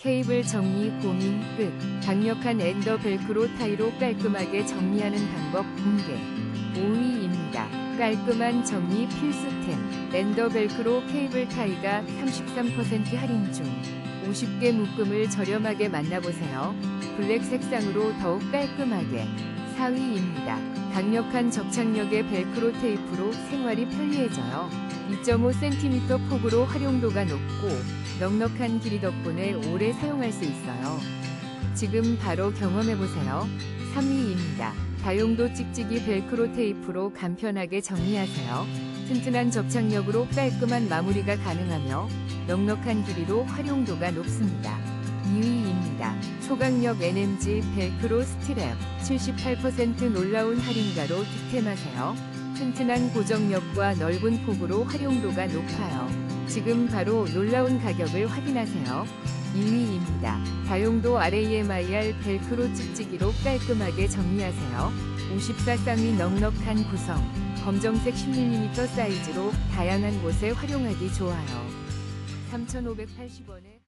케이블 정리 고민 끝. 강력한 엔더 벨크로 타이로 깔끔하게 정리하는 방법 공개. 5위입니다. 깔끔한 정리 필수템. 엔더 벨크로 케이블 타이가 33% 할인 중. 50개 묶음을 저렴하게 만나보세요. 블랙 색상으로 더욱 깔끔하게. 4위입니다. 강력한 접착력의 벨크로 테이프로 생활이 편리해져요. 2.5cm 폭으로 활용도가 높고 넉넉한 길이 덕분에 오래 사용할 수 있어요. 지금 바로 경험해보세요. 3위입니다. 다용도 찍찍이 벨크로 테이프로 간편하게 정리하세요. 튼튼한 접착력으로 깔끔한 마무리가 가능하며 넉넉한 길이로 활용도가 높습니다. 2위입니다. 초강력 NMG 벨크로 스트랩 78% 놀라운 할인가로 득템하세요. 튼튼한 고정력과 넓은 폭으로 활용도가 높아요. 지금 바로 놀라운 가격을 확인하세요. 2위 입니다. 다용도 RAMIR 벨크로 찍찍이로 깔끔하게 정리하세요. 54쌍이 넉넉한 구성, 검정색 10mm 사이즈로 다양한 곳에 활용하기 좋아요. 3,580원에